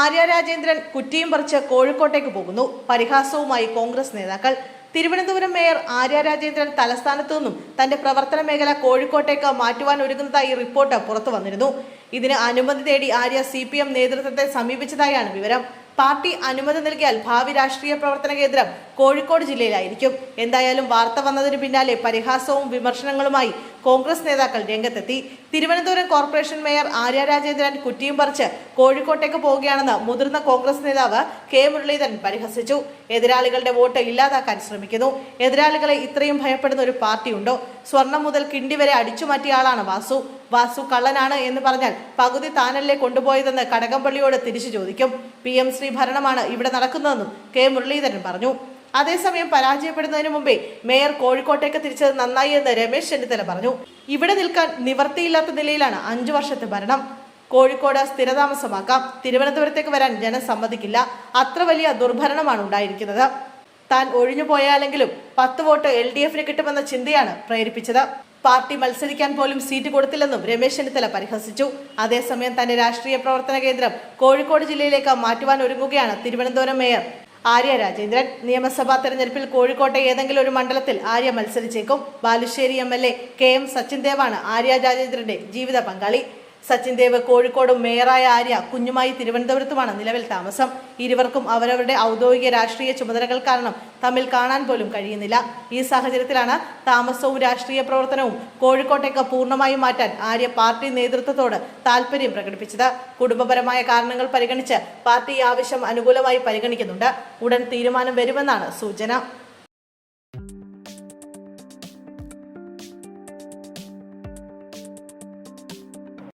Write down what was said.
ആര്യ രാജേന്ദ്രൻ കുറ്റിയും പറിച്ച് കോഴിക്കോട്ടേക്ക് പോകുന്നു. പരിഹാസവുമായി കോൺഗ്രസ് നേതാക്കൾ. തിരുവനന്തപുരം മേയർ ആര്യ രാജേന്ദ്രൻ തലസ്ഥാനത്തു നിന്നും തന്റെ പ്രവർത്തന മേഖല കോഴിക്കോട്ടേക്ക് മാറ്റുവാൻ ഒരുങ്ങുന്നതായി റിപ്പോർട്ട് പുറത്തു വന്നിരുന്നു. ഇതിന് അനുമതി തേടി ആര്യ സി നേതൃത്വത്തെ സമീപിച്ചതായാണ് വിവരം. പാർട്ടി അനുമതി നൽകിയാൽ ഭാവി രാഷ്ട്രീയ പ്രവർത്തന കേന്ദ്രം കോഴിക്കോട് ജില്ലയിലായിരിക്കും. എന്തായാലും വാർത്ത വന്നതിന് പിന്നാലെ പരിഹാസവും വിമർശനങ്ങളുമായി കോൺഗ്രസ് നേതാക്കൾ രംഗത്തെത്തി. തിരുവനന്തപുരം കോർപ്പറേഷൻ മേയർ ആര്യ രാജേന്ദ്രൻ കുറ്റിയും പറിച്ച് കോഴിക്കോട്ടേക്ക് പോവുകയാണെന്ന് മുതിർന്ന കോൺഗ്രസ് നേതാവ് കെ മുരളീധരൻ പരിഹസിച്ചു. എതിരാളികളുടെ വോട്ട് ഇല്ലാതാക്കാൻ ശ്രമിക്കുന്നു. എതിരാളികളെ ഇത്രയും ഭയപ്പെടുന്ന ഒരു പാർട്ടിയുണ്ടോ? സ്വർണം മുതൽ കിണ്ടി വരെ അടിച്ചുമാറ്റിയ ആളാണ് വാസു. വാസു കള്ളനാണ് എന്ന് പറഞ്ഞാൽ പകുതി താനല്ലേ കൊണ്ടുപോയതെന്ന് കടകംപള്ളിയോട് തിരിച്ചു ചോദിക്കും. പി എം ശ്രീ ഭരണമാണ് ഇവിടെ നടക്കുന്നതെന്നും കെ മുരളീധരൻ പറഞ്ഞു. അതേസമയം പരാജയപ്പെടുന്നതിന് മുമ്പേ മേയർ കോഴിക്കോട്ടേക്ക് തിരിച്ചത് നന്നായി എന്ന് രമേശ് ചെന്നിത്തല പറഞ്ഞു. ഇവിടെ നിൽക്കാൻ നിവർത്തിയില്ലാത്ത നിലയിലാണ് അഞ്ചു വർഷത്തെ ഭരണം. കോഴിക്കോട് സ്ഥിരതാമസമാക്കാം. തിരുവനന്തപുരത്തേക്ക് വരാൻ ജനം സമ്മതിക്കില്ല. അത്ര വലിയ ദുർഭരണമാണ് ഉണ്ടായിരിക്കുന്നത്. താൻ ഒഴിഞ്ഞു പോയാലെങ്കിലും പത്ത് വോട്ട് എൽ ഡി എഫിന് കിട്ടുമെന്ന ചിന്തയാണ് പ്രേരിപ്പിച്ചത്. പാർട്ടി മത്സരിക്കാൻ പോലും സീറ്റ് കൊടുത്തില്ലെന്നും രമേശ് ചെന്നിത്തല പരിഹസിച്ചു. അതേസമയം തന്റെ രാഷ്ട്രീയ പ്രവർത്തന കേന്ദ്രം കോഴിക്കോട് ജില്ലയിലേക്ക് മാറ്റുവാൻ ഒരുങ്ങുകയാണ് തിരുവനന്തപുരം മേയർ ആര്യ രാജേന്ദ്രൻ. നിയമസഭാ തെരഞ്ഞെടുപ്പിൽ കോഴിക്കോട്ടെ ഏതെങ്കിലും ഒരു മണ്ഡലത്തിൽ Arya മത്സരിച്ചേക്കും. Balussery M L A K M Sachin ദേവാണ് Arya രാജേന്ദ്രന്റെ ജീവിത പങ്കാളി. സച്ചിൻ ദേവ് കോഴിക്കോടും മേയറായ ആര്യ കുഞ്ഞുമായി തിരുവനന്തപുരത്തുമാണ് നിലവിൽ താമസം. ഇരുവർക്കും അവരവരുടെ ഔദ്യോഗിക രാഷ്ട്രീയ ചുമതലകൾ കാരണം തമ്മിൽ കാണാൻ പോലും കഴിയുന്നില്ല. ഈ സാഹചര്യത്തിലാണ് താമസവും രാഷ്ട്രീയ പ്രവർത്തനവും കോഴിക്കോട്ടേക്ക് പൂർണമായും മാറ്റാൻ ആര്യ പാർട്ടി നേതൃത്വത്തോട് താൽപര്യം പ്രകടിപ്പിച്ചത്. കുടുംബപരമായ കാരണങ്ങൾ പരിഗണിച്ച് പാർട്ടി ആവശ്യം അനുകൂലമായി പരിഗണിക്കുന്നുണ്ട്. ഉടൻ തീരുമാനം വരുമെന്നാണ് സൂചന.